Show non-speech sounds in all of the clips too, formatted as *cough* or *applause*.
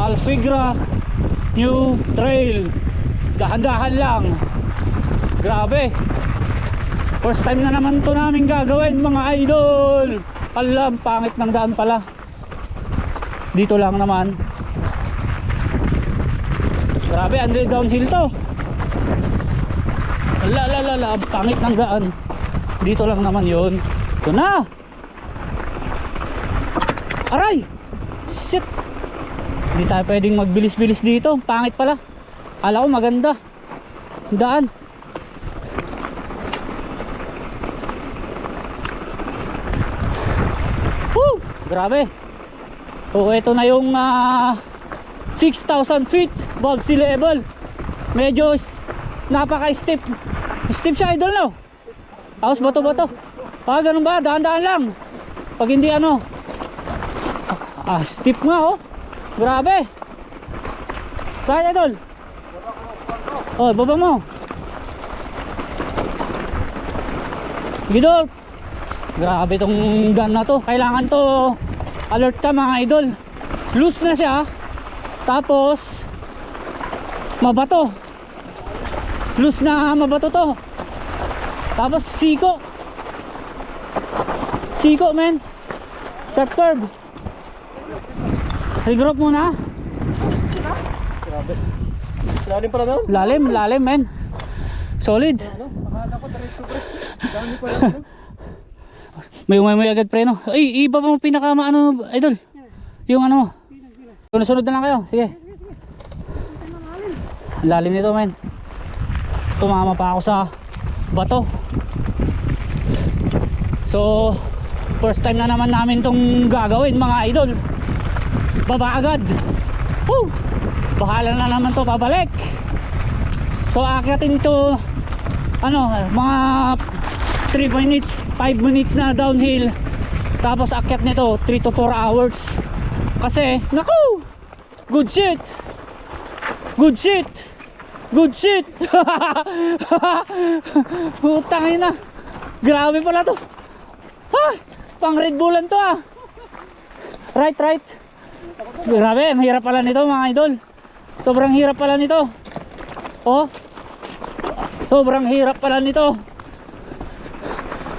Alfigra New Trail. Dahan-dahan lang. Grabe. First time na naman to namin gagawin mga idol. Alam, pangit ng daan pala. Dito lang naman. Grabe, andre downhill to. La la la la, pangit ng daan. Dito lang naman yon. Ito na. Aray! Hindi tayo pwedeng magbilis-bilis dito. Pangit pala. Kala ko maganda. Daan. Woo! Grabe. So, ito na yung ah, 6,000 feet above sea level. Medyo napaka-steep. Steep siya, idol, no? Tapos bato-bato. Ah, ganun ba? Daan-daan lang. Pag hindi ano. Ah, steep nga, oh. Grabe. Kaya, idol. Oh, baba mo. Gidol. Grabe tong gun na to. Kailangan to alert ka mga idol. Loose na siya. Tapos mabato. Loose na mabato to. Tapos siko. Siko men. Sharp curve. Regroup muna. Lalim pala daw. Lalim, lalim men. Solid. Ano? Akala ko diretso pre. Dami pala. ano? May umay may agad preno. Ay, iba pa mo pinaka ano, idol. Yung ano mo. Sunod-sunod na lang kayo. Sige. Lalim nito, men. Tumama pa ako sa bato. So, first time na naman namin tong gagawin, mga idol. Baba agad. Woo! Bahala na naman to pabalik. So, akyatin to ano, mga 3 minutes, 5 minutes na downhill. Tapos akyat nito 3 to 4 hours. Kasi, naku! Good shit! Good shit! Good shit! *laughs* Putang ina. Grabe pala to. Ha! Pang Red Bullan to ah. Right, right. Grabe, hirap pala nito mga idol. Sobrang hirap pala nito. Oh. Sobrang hirap pala nito.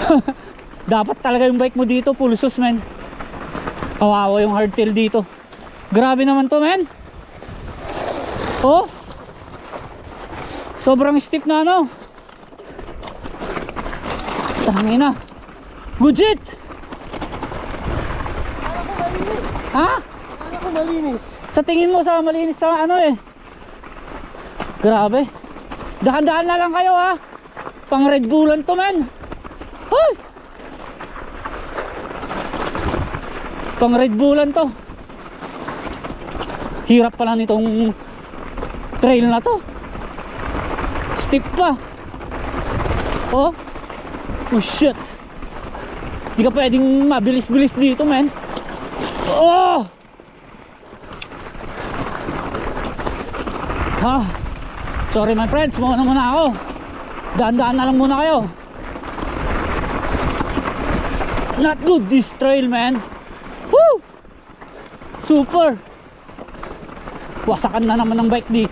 *laughs* Dapat talaga yung bike mo dito, pulsos men. Kawawa yung hardtail dito. Grabe naman to men. Oh. Sobrang steep na ano. Tangina. Shit. Ha? Malinis. Sa tingin mo sa malinis sa ano eh. Grabe. Dahan-dahan na lang kayo ha. Pang Red Bullan to man. Hoy! Pang Red Bullan to. Hirap pala nitong trail na to. Steep pa. Oh. Oh shit. Hindi ka pwedeng mabilis-bilis dito, man. Oh! Ha? Sorry my friends, muna muna ako. Daan-daan na lang muna kayo. Not good this trail, man. Woo! Super. Wasakan na naman ng bike di.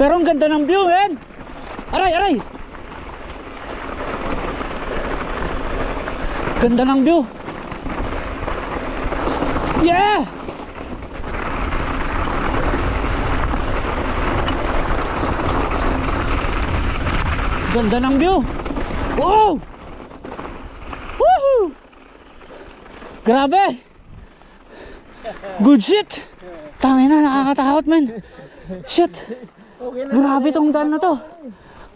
Pero ang ganda ng view, man. Aray, aray. Ganda ng view. Yeah! Ganda ng view. Wow! Woohoo! Grabe! Good shit! Tangin na, nakakatakot man. Shit! Grabe tong daan na to.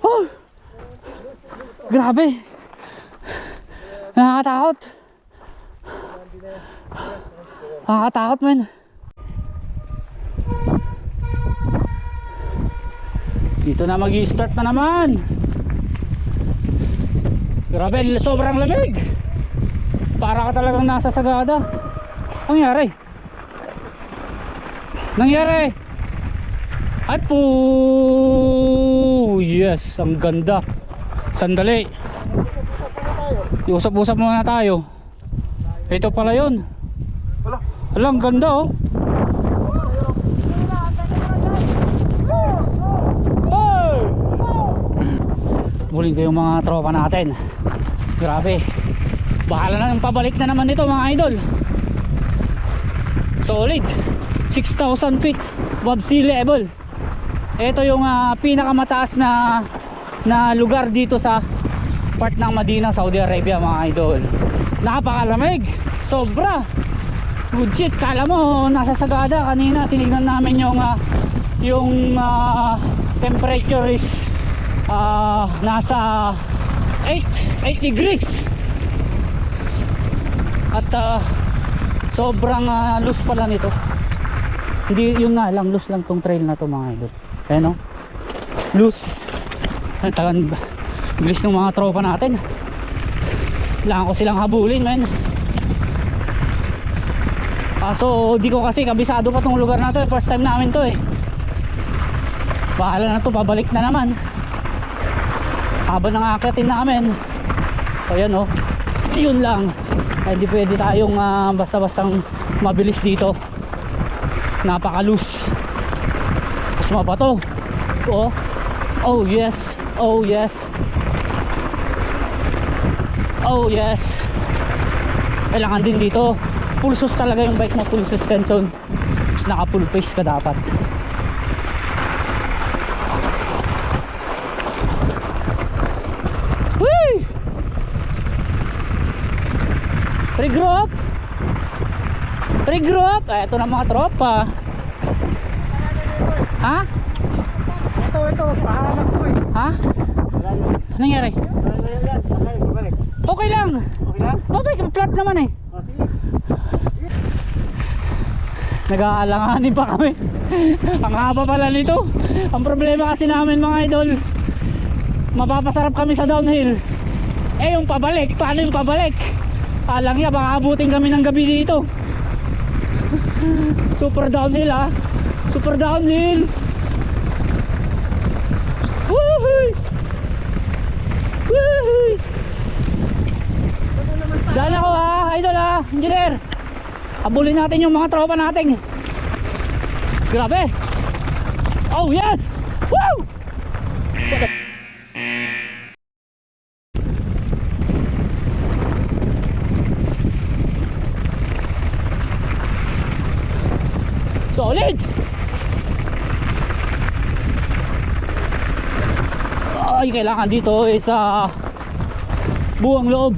Oh! Grabe! Nakakatakot. Nakakatakot man. Dito na mag start na naman. Grabe, sobrang lamig. Para ka talagang nasa sagada. Ang nangyari? Nangyari? At po, yes, ang ganda. Sandali. Usap-usap muna tayo. Ito pala yun. Wala. Alam, ganda oh. Ko yung mga tropa natin. Grabe. Bahala na ng pabalik na naman ito mga idol. Solid. 6,000 feet above sea level. Ito yung ah, pinakamataas na na lugar dito sa part ng Madina, Saudi Arabia mga idol. Napakalamig. Sobra. Good shit. Kala mo nasa Sagada kanina tinignan namin yung ah, yung ah, temperature is ah, nasa 8 8 degrees. At ah, sobrang ah, loose pala nito. Hindi yun nga lang loose lang tong trail na to mga idol. Ayan o. Loose. Tagan bilis ng mga tropa natin. Kailangan ko silang habulin, men. Kaso di ko kasi kabisado pa tong lugar na to. eh. First time namin to eh. Bahala na to, babalik na naman. Habang nangakitin namin. O yan o. Yun lang. Ay, di pwede tayong ah, basta-bastang mabilis dito. Napaka-loose. Mas mabato. Oh. Oh yes. Oh yes. Oh yes. Kailangan din dito. Full sus talaga yung bike mo. Full suspension. Tapos naka full face ka dapat. Whee! Regroup! Regroup! Ay, ito na mga tropa. Ha? Ito, ito. Pahamak ko eh. Ha? Anong nangyari? Okay lang. Okay lang? Babay, flat naman eh. Sige. Nag-aalanganin pa kami. Ang haba pala nito. Ang problema kasi namin mga idol, mapapasarap kami sa downhill. Eh yung pabalik, paano yung pabalik? Alang ya, baka abutin kami ng gabi dito. Super downhill ah. Super downhill. Woohoo! Woohoo! Dala ko ha, idol ha, engineer. Habulin natin yung mga tropa natin. Grabe. Oh, yes! Woo! Solid! Ay, kailangan dito is ah, buwang loob.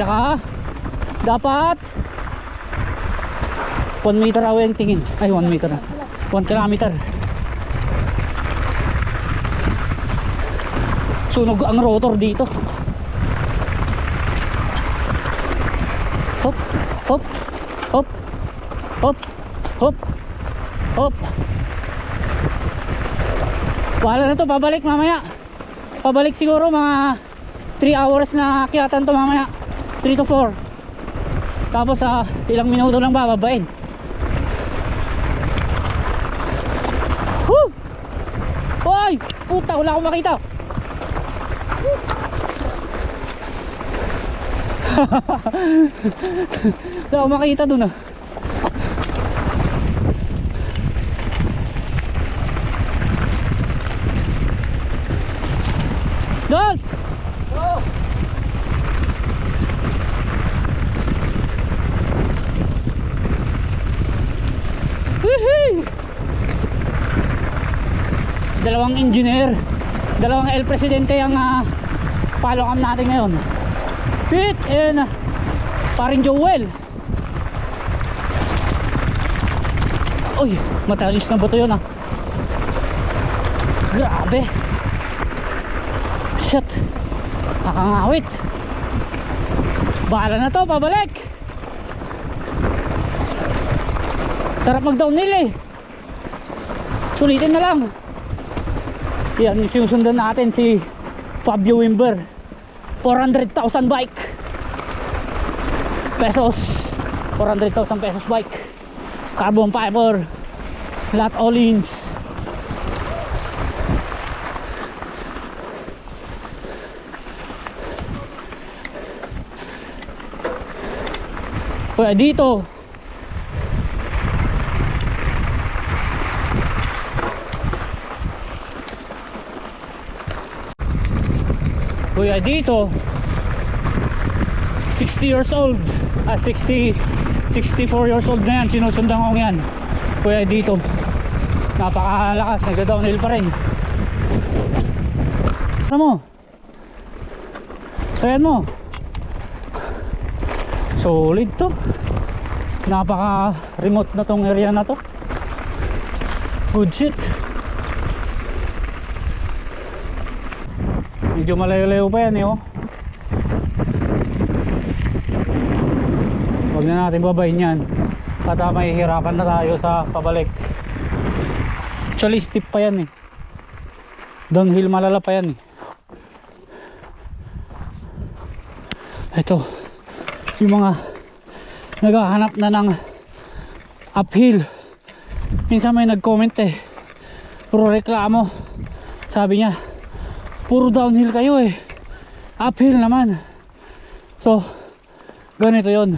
Tsaka, dapat 1 meter away ang tingin. Ay, 1 meter na. 1 kilometer. Sunog ang rotor dito. Hop, hop, hop, hop, hop, hop. Wala na to, pabalik mamaya. Pabalik siguro mga 3 hours na akyatan to mamaya. 3 to 4. Tapos sa ilang minuto lang bababain. Woo! Hoy! Puta, wala akong makita. *laughs* wala akong makita dun ah. Doon! Oh! Woohoo! Dalawang engineer, dalawang El Presidente ang uh, follow cam natin ngayon. Pete and uh, paring Joel. Uy, matalis na ba ito yun ah? Grabe. Shit. Nakangawit. Bahala na to, pabalik. Sarap mag downhill eh. Sulitin na lang. Yan, sinusundan natin si Fabio Wimber. 400,000 bike. Pesos. 400,000 pesos bike. Carbon fiber. Lahat all-ins. Kaya dito, kuya dito. 60 years old. Ah 60 64 years old na yan. Sinusundan ko yan. Kuya dito. Napakalakas. Nagda downhill pa rin. Ano mo? Ayan mo? Solid to. Napaka remote na tong area na to. Good shit medyo malayo-layo pa yan eh oh. Huwag na natin babayin yan. At ah, mahihirapan na tayo sa pabalik. Actually steep pa yan eh. Downhill malala pa yan eh. Ito Yung mga Naghahanap na ng Uphill. Minsan may nag-comment eh. Puro reklamo. Sabi niya Puro downhill kayo eh. Uphill naman. So Ganito yon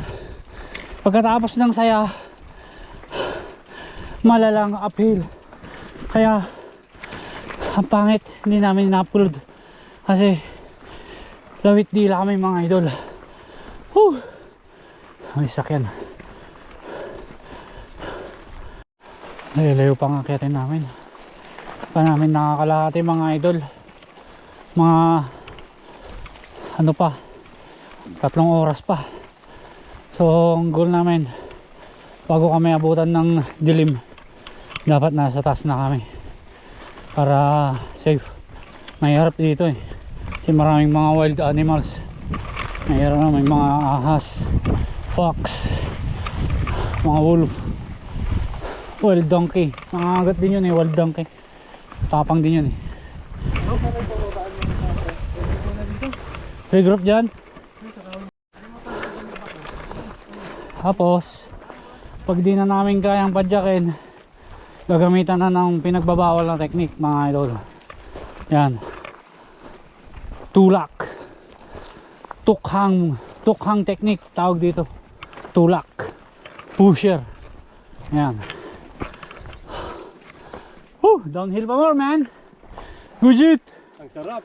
pagkatapos ng saya malalang uphill. Kaya ang pangit hindi namin na-upload kasi lawit dila kami mga idol. Whew! may sakyan. Layo pa nga akitin namin. Pa namin nakakalahati mga idol mga ano pa tatlong oras pa. So, ang goal namin bago kami abutan ng dilim dapat nasa taas na kami para safe. Mahirap dito eh. Kasi maraming mga wild animals. Mahirap na may mga ahas fox mga wolf. Wild donkey. Nangangagat din yun eh wild donkey. Tapang din yun eh regroup dyan Tapos, pag di na namin kayang padyakin, gagamitan na ng pinagbabawal na technique mga idol. Yan. Tulak. Tukhang, tukhang technique tawag dito. Tulak. Pusher. Yan. Whew, downhill pa more man. Gujit. Ang sarap.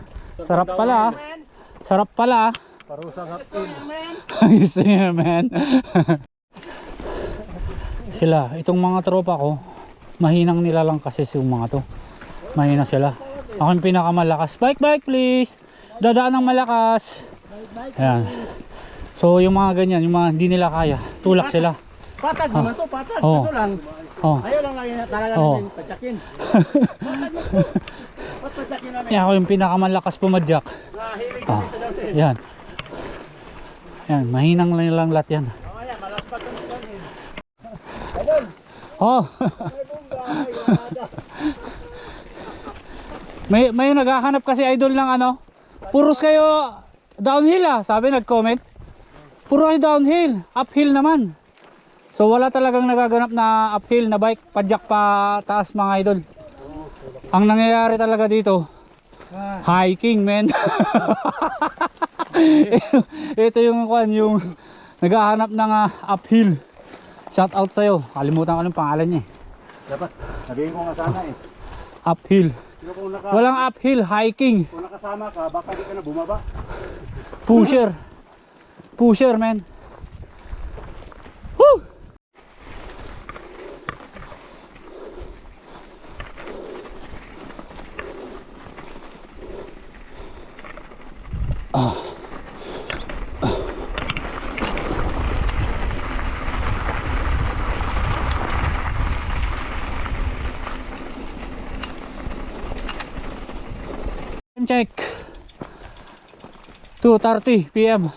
*laughs* Sarap pala. ah. Sarap pala. ah. Parusang hapin. Ayos na yan, man. *laughs* sila, itong mga tropa ko, mahinang nila lang kasi yung mga to. Mahina sila. Ako yung pinakamalakas. Bike, bike, please. Dadaan ng malakas. Ayan. So, yung mga ganyan, yung mga hindi nila kaya, tulak sila. Patag naman to, patag. Oo. Kaso lang, Oh. ayaw lang lang talaga Oo. namin patsakin. *laughs* Patag Yan ako yung pinakamalakas pumadyak. Ah. Yan. Yan, mahinang lang lang lahat yan. Oh. Ay, *laughs* ay. May may naghahanap kasi idol ng ano. Puros kayo downhill ah, sabi nag-comment. Puro kayo downhill, uphill naman. So wala talagang nagaganap na uphill na bike, padyak pa taas mga idol. Ang nangyayari talaga dito, hiking men. *laughs* Ito yung kwan, yung naghahanap ng ah, uphill. Shout out sa'yo. Kalimutan ko ng pangalan niya. eh. Dapat, sabihin ko nga sana eh. Uphill. Naka, Walang uphill, hiking. kung nakasama ka, baka di ka na bumaba. Pusher. Pusher, man. Woo! Time check 2.30 p.m.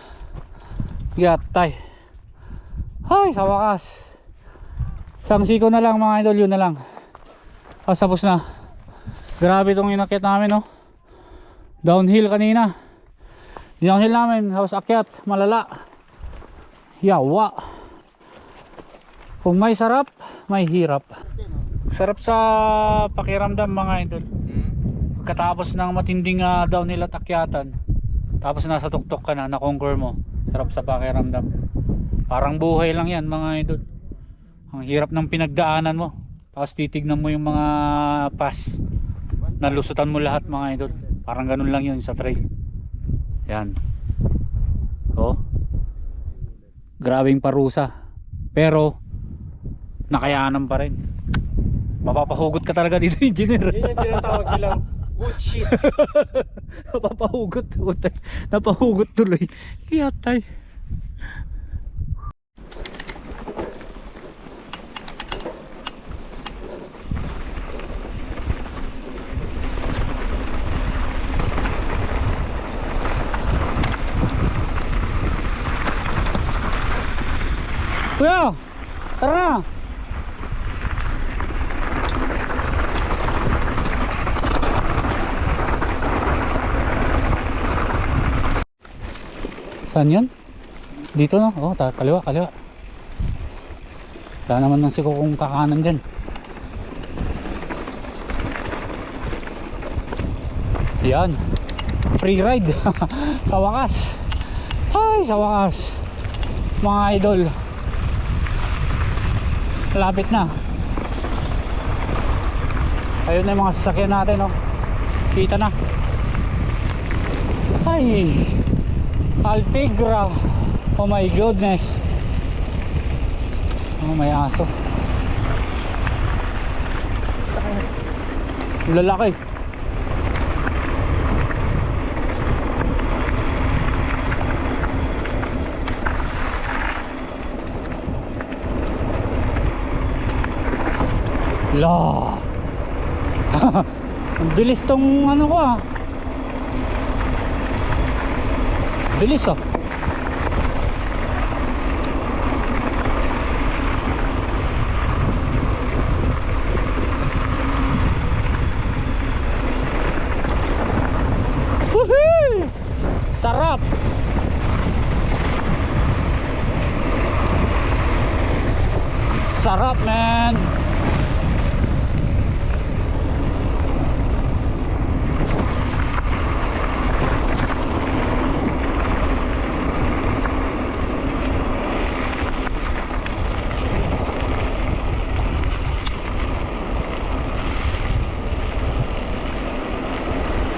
Gatay Ay sa wakas. Isang siko na lang mga idol yun na lang. Tapos tapos na. Grabe itong inakit namin no Downhill kanina. Downhill namin Tapos akyat malala. Yawa. Kung may sarap May hirap. Sarap sa pakiramdam mga idol. Katapos ng matinding uh, downhill at akyatan tapos nasa tuktok ka na na-conquer mo sarap sa pakiramdam parang buhay lang yan mga idol ang hirap ng pinagdaanan mo tapos titignan mo yung mga pass nalusutan mo lahat mga idol parang ganun lang yun sa trail Yan. Oh. Grabing parusa. Pero nakayanan pa rin. Mapapahugot ka talaga dito, engineer. Yun yung tinatawag nilang good shit. *laughs* Napapahugot. Napahugot tuloy. Kaya tay. Kuya, tara. Saan yun? Dito no? Oh, kaliwa, kaliwa. Wala naman ng siko kung kakanan dyan. Yan. Free ride. *laughs* sa wakas. Ay, sa wakas. Mga idol. Lapit na. Ayun na yung mga sasakyan natin, no? Kita na. Ay. Alpigra. Oh my goodness. Oh, may aso. Lalaki. La. *laughs* Ang bilis tong ano ko ah. Bilis ah. Sarap! Sarap, man!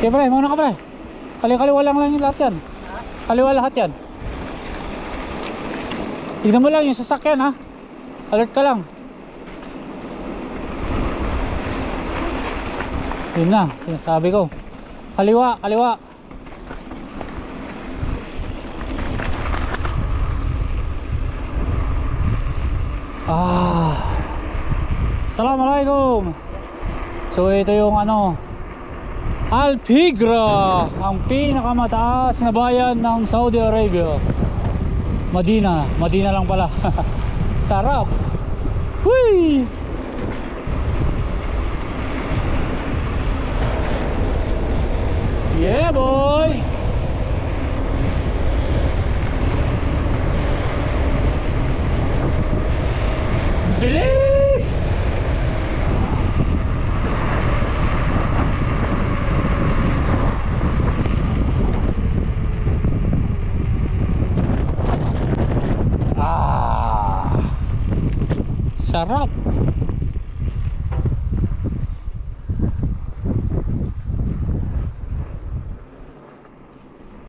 Sige pre, muna ka pre. Kali-kaliwa lang lang yung lahat yan. Kaliwa lahat yan. Tignan mo lang yung sasakyan ha. Alert ka lang. Yun na, sinasabi ko. Kaliwa, kaliwa. Ah. Assalamualaikum. So ito yung ano, Alpigra, ang pinakamataas na bayan ng Saudi Arabia. Madina, Madina lang pala. *laughs* Sarap. Hui! Yeah, boy! Bilis! Ah. Sarap.